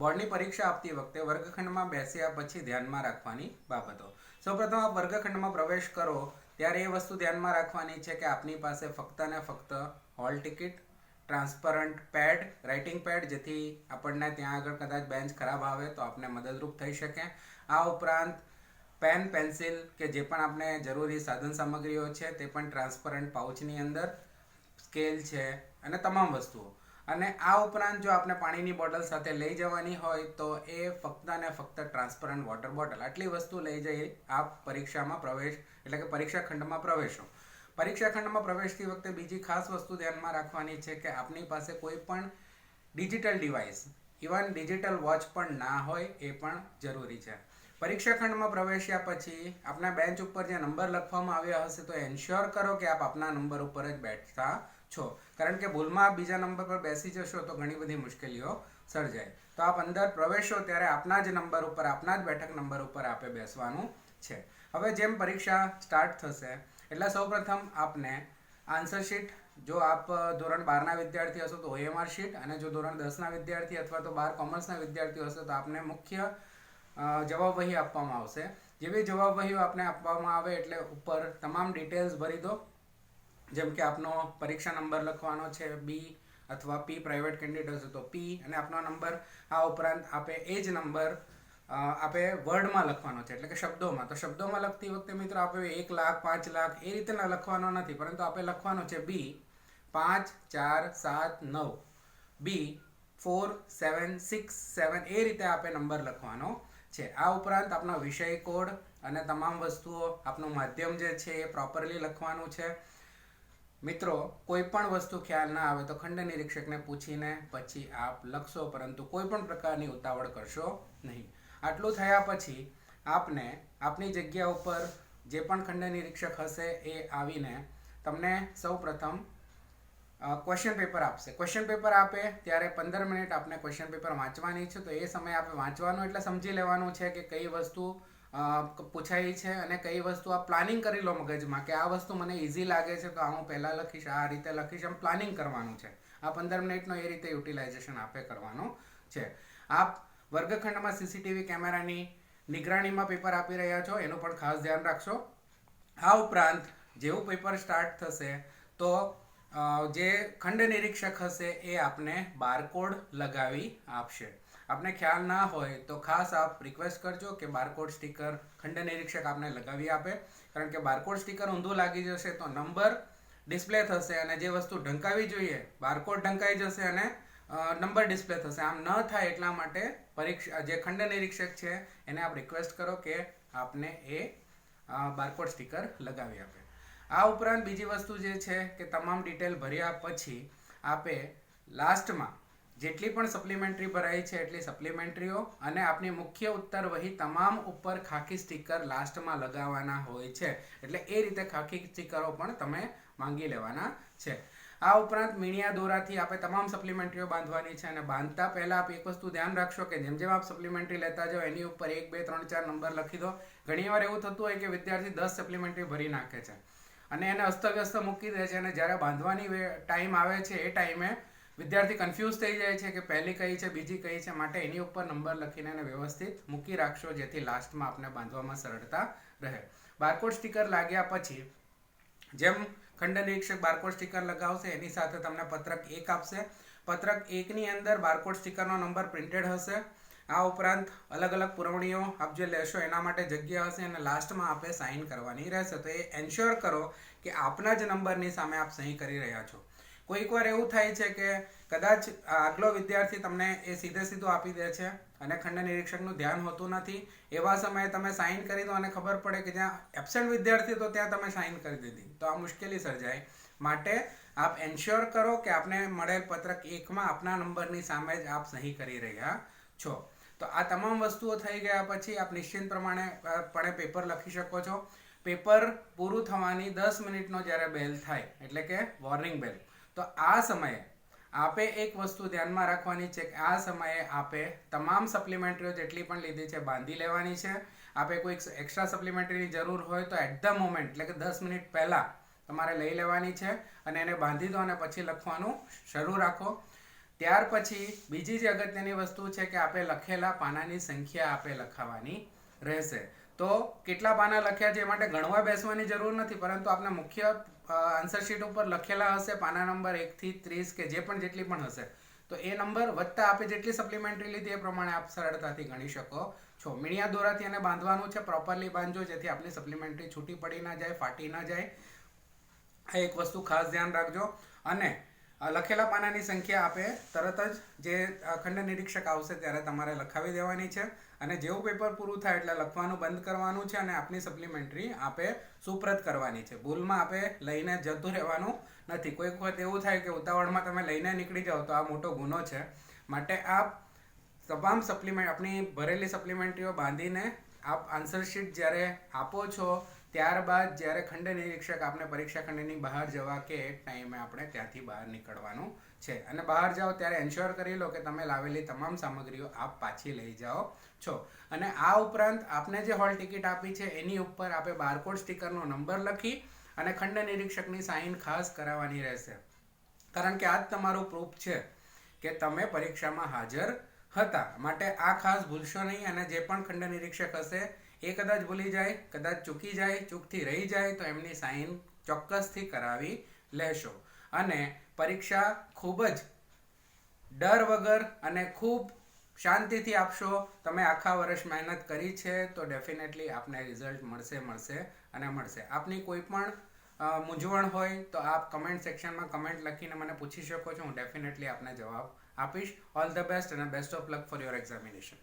બોર્ડની પરીક્ષા આપતી વખતે વર્ગખંડમાં બેસ્યા પછી ધ્યાનમાં રાખવાની બાબતો. સૌપ્રથમ આપ વર્ગખંડમાં પ્રવેશ કરો, ત્યારે એ વસ્તુ ધ્યાનમાં રાખવાની છે કે આપની પાસે ફક્ત ને ફક્ત hall ticket, transparent pad, writing pad, જેથી આપણને ત્યાં આગળ કદાચ બેન્ચ ખરાબ આવે તો આપને મદદરૂપ થઈ શકે. આ ઉપરાંત પેન, પેન્સિલ કે જે પણ આપણે જરૂરી સાધન સામગ્રીઓ છે તે પણ ટ્રાન્સપરન્ટ પાઉચની અંદર સ્કેલ છે અને તમામ વસ્તુઓ. અને આ ઉપરાંત જો આપણે પાણીની બોટલ સાથે લઈ જવાની હોય તો એ ફક્ત અને ફક્ત ટ્રાન્સપરન્ટ વોટર બોટલ. આટલી વસ્તુ લઈ જઈ આપ પરીક્ષામાં પ્રવેશ, એટલે કે પરીક્ષા ખંડમાં પ્રવેશો. પરીક્ષા ખંડમાં પ્રવેશતી વખતે બીજી ખાસ વસ્તુ ધ્યાનમાં રાખવાની છે કે આપની પાસે કોઈ પણ digital device, even digital watch પણ ના હોય એ પણ જરૂરી છે. પરીક્ષા ખંડમાં પ્રવેશ્યા પછી આપના બેન્ચ ઉપર જે નંબર લખવામાં આવ્યા હશે તો એન્શ્યોર કરો કે આપ આપના નંબર ઉપર જ બેઠતા છો. કારણ કે ભૂલમાં બીજા નંબર પર બેસી જશો તો ઘણી બધી મુશ્કેલીઓ સર્જાય. તો આપ અંદર પ્રવેશો ત્યારે આપના જ નંબર ઉપર, આપના જ બેઠક નંબર ઉપર આપે બેસવાનું છે. હવે જેમ પરીક્ષા સ્ટાર્ટ થશે, એટલે સૌપ્રથમ આપને આન્સર શીટ જો આપ ધોરણ બારના વિદ્યાર્થી હશો તો ઓએમઆર શીટ અને જો ધોરણ દસના વિદ્યાર્થી અથવા તો બાર કોમર્સના વિદ્યાર્થીઓ હશે તો આપને મુખ્ય જવાબ વહી આપવામાં આવશે. જેવી જવાબ વહીઓ આપને આપવામાં આવે એટલે ઉપર તમામ ડિટેલ્સ ભરી દો. જેમ કે આપનો પરીક્ષા નંબર લખવાનો છે બી અથવા પી પ્રાઇવેટ કેન્ડિડેટ હશે તો પી અને આપનો નંબર આ ઉપરાંત આપે એ જ નંબર આપે વર્ડમાં લખવાનો છે. એટલે કે શબ્દોમાં. તો શબ્દોમાં લખતી વખતે મિત્રો આપે એક લાખ, પાંચ લાખ એ રીતે લખવાનો નથી. પરંતુ આપે લખવાનો છે બી પાંચ, ચાર, સાત, નવ. બી ફોર સેવન સિક્સ સેવન એ રીતે આપે નંબર લખવાનો છે. આ ઉપરાંત આપનો વિષય કોડ અને તમામ વસ્તુઓ, આપનું માધ્યમ જે છે એ પ્રોપરલી લખવાનું છે. મિત્રો કોઈ પણ વસ્તુ ખ્યાલ ના આવે તો ખંડ નિરીક્ષકને પૂછીને પછી આપ લખશો, પરંતુ કોઈ પણ પ્રકારની ઉતાવળ કરશો નહીં. આટલું થયા પછી આપને આપની જગ્યા ઉપર જે પણ ખંડ નિરીક્ષક હશે એ આવીને તમને સૌ પ્રથમ ક્વેશ્ચન પેપર આપશે. ક્વેશ્ચન પેપર આપે ત્યારે પંદર મિનિટ આપને ક્વેશ્ચન પેપર વાંચવાની છે, તો એ સમયે આપણે વાંચવાનું એટલે સમજી લેવાનું છે કે કઈ વસ્તુ પૂછાઈ છે અને કઈ વસ્તુ આ પ્લાનિંગ કરી લો મગજમાં કે આ વસ્તુ મને ઇઝી લાગે છે તો આ હું પહેલાં લખીશ, આ રીતે લખીશ, એમ પ્લાનિંગ કરવાનું છે. આ પંદર મિનિટનો એ રીતે યુટિલાઇઝેશન આપે કરવાનું છે. આપ વર્ગખંડમાં સીસીટીવી કેમેરાની નિગરાણીમાં પેપર આપી રહ્યા છો, એનું પણ ખાસ ધ્યાન રાખશો. આ ઉપરાંત જેવું પેપર સ્ટાર્ટ થશે તો જે ખંડ નિરીક્ષક હશે એ આપને બારકોડ લગાવી આપશે. આપને ખ્યાલ ના હોય તો ખાસ આપ રિક્વેસ્ટ કરજો કે બારકોડ સ્ટીકર ખંડ નિરીક્ષક આપને લગાવી આપે. કારણ કે બારકોડ સ્ટીકર ઊંધું લાગી જશે તો નંબર ડિસ્પ્લે થશે અને જે વસ્તુ ઢંકાવી જોઈએ બારકોડ ઢંકાઈ જશે અને નંબર ડિસ્પ્લે થશે. આમ ન થાય એટલા માટે પરીક્ષા, જે ખંડ નિરીક્ષક છે, એને આપ રિક્વેસ્ટ કરો કે આપને એ બારકોડ સ્ટીકર લગાવી આપે. આ ઉપરાંત બીજી વસ્તુ જે છે કે તમામ ડિટેલ ભર્યા પછી આપે લાસ્ટમાં જેટલી પણ સપ્લિમેન્ટરી ભરાઈ છે એટલી સપ્લિમેન્ટરીઓ અને આપની મુખ્ય ઉત્તર વહી તમામ ઉપર ખાકી સ્ટીકર લાસ્ટમાં લગાવવાના હોય છે. એટલે એ રીતે ખાકી સ્ટીકરો પણ તમે માંગી લેવાના છે. આ ઉપરાંત મીણિયા દોરાથી આપણે તમામ સપ્લિમેન્ટરીઓ બાંધવાની છે અને બાંધતા પહેલાં આપ એક વસ્તુ ધ્યાન રાખશો કે જેમ જેમ આપ સપ્લિમેન્ટરી લેતા જાઓ, એની ઉપર એક, બે, ત્રણ, ચાર નંબર લખી દો. ઘણીવાર એવું થતું હોય કે વિદ્યાર્થી દસ સપ્લિમેન્ટરી ભરી નાખે છે અને એને અસ્તવ્યસ્ત મૂકી દે છે અને જ્યારે બાંધવાની ટાઈમ આવે છે, એ ટાઈમે વિદ્યાર્થી કન્ફ્યુઝ થઈ જાય છે કે પહેલી કઈ છે, બીજી કઈ છે, માટે એની ઉપર નંબર લખીને એને વ્યવસ્થિત મૂકી રાખશો, જેથી લાસ્ટમાં આપને બાંધવામાં સરળતા રહે. બારકોડ સ્ટીકર લાગ્યા પછી, જેમ ખંડ નિરીક્ષક બારકોડ સ્ટીકર લગાવશે, એની સાથે તમને પત્રક એક આપશે. પત્રક એકની અંદર બારકોડ સ્ટીકરનો નંબર પ્રિન્ટેડ હશે. આ ઉપરાંત અલગ અલગ પુરવણીઓ આપ જે લેશો, એના માટે જગ્યા હશે અને લાસ્ટમાં આપે સાઇન કરવાની રહેશે. તો એ એન્શ્યોર કરો કે આપના જ નંબરની સામે આપ સહી કરી રહ્યા છો. કોઈક વાર એવું થાય છે કે કદાચ આગલો વિદ્યાર્થી તમને એ સીધે સીધું આપી દે છે અને ખંડ નિરીક્ષકનું ધ્યાન હોતું નથી, એવા સમયે તમે સાઇન કરી દો અને ખબર પડે કે જ્યાં એબસેન્ટ વિદ્યાર્થી તો ત્યાં તમે સાઇન કરી દીધી. તો આ મુશ્કેલી સર્જાય. માટે આપ એન્શ્યોર કરો કે આપને મળેલ પત્રક એકમાં આપના નંબરની સામે જ આપ સહી કરી રહ્યા છો. તો આ તમામ વસ્તુઓ થઈ ગયા પછી આપ નિશ્ચિત પ્રમાણે પણે પેપર લખી શકો છો. પેપર પૂરું થવાની દસ મિનિટનો જ્યારે બેલ થાય, એટલે કે વોર્નિંગ બેલ તો આ સમયે આપે એક વસ્તુ ધ્યાનમાં રાખવાની છે કે આ સમયે આપે તમામ સપ્લિમેન્ટરીઓ જેટલી પણ લીધી છે બાંધી લેવાની છે. આપે કોઈ એક્સ્ટ્રા સપ્લિમેન્ટરીની જરૂર હોય તો એટ ધ મોમેન્ટ એટલે કે દસ મિનિટ પહેલાં તમારે લઈ લેવાની છે અને એને બાંધી દો અને પછી લખવાનું શરૂ રાખો. ત્યાર પછી બીજી જે અગત્યની વસ્તુ છે કે આપણે લખેલા પાનાની સંખ્યા આપે લખાવાની રહેશે. તો કેટલા પાના લખ્યા છે એ માટે ગણવા બેસવાની જરૂર નથી, પરંતુ આપણે મુખ્ય આન્સર શીટ ઉપર લખેલા હશે પાના નંબર એકથી ત્રીસ કે જે પણ જેટલી પણ હશે. તો એ નંબર વત્તા આપે જેટલી સપ્લિમેન્ટરી લીધી એ પ્રમાણે આપ સરળતાથી ગણી શકો. છો, મીણિયા દોરાથી એને બાંધવાનું છે પ્રોપરલી બાંધજો, જેથી આપણી સપ્લિમેન્ટરી છૂટી પડી ના જાય, ફાટી ના જાય. આ એક વસ્તુ ખાસ ધ્યાન રાખજો. અને લખેલા પાનાની સંખ્યા આપે. તરત જ જે અખંડ ખંડ નિરીક્ષક આવશે ત્યારે તમારે લખાવી દેવાની છે. અને જેવું પેપર પૂરું થાય એટલે લખવાનું બંધ કરવાનું છે અને આપની સપ્લિમેન્ટરી આપે સુપ્રત કરવાની છે. ભૂલમાં આપે લઈને જતું રહેવાનું નથી. કોઈક વખત એવું થાય કે ઉતાવળમાં તમે લઈને નીકળી જાઓ તો આ મોટો ગુનો છે. માટે આપ તમામ સપ્લિમેન્ટ આપણી ભરેલી સપ્લિમેન્ટરીઓ બાંધીને આપ આન્સર શીટ જ્યારે આપો છો ત્યારબાદ જ્યારે ખંડ નિરીક્ષક આપણે પરીક્ષા ખંડની બહાર જવા કે ટાઈમે આપણે ત્યાંથી બહાર નીકળવાનું છે. અને બહાર જાઓ ત્યારે એન્શ્યોર કરી લો કે તમે લાવેલી તમામ સામગ્રીઓ આપ પાછી લઈ જાઓ છો. અને આ ઉપરાંત આપને જે હોલ ટિકિટ આપી છે, એની ઉપર આપે બારકોડ સ્ટીકરનો નંબર લખી અને ખંડ નિરીક્ષકની સાઇન ખાસ કરાવવાની રહેશે. કારણ કે આ જ તમારું પ્રૂફ છે કે તમે પરીક્ષામાં હાજર હતા. માટે આ ખાસ ભૂલશો નહીં અને જે પણ ખંડ નિરીક્ષક હશે એ કદાચ ભૂલી જાય, કદાચ ચૂકી જાય, ચૂકથી રહી જાય, તો એમની સાઇન ચોક્કસથી કરાવી લેશો. અને પરીક્ષા ખૂબ જ ડર વગર અને ખૂબ શાંતિથી આપશો. તમે આખા વર્ષ મહેનત કરી છે, તો ડેફિનેટલી આપને રિઝલ્ટ મળશે મળશે અને મળશે. આપની કોઈ પણ મૂંઝવણ હોય, તો આપ કમેન્ટ સેક્શનમાં કમેન્ટ લખીને મને પૂછી શકો છો. હું ડેફિનેટલી આપને જવાબ આપીશ. ઓલ ધ બેસ્ટ અને best of luck for your examination.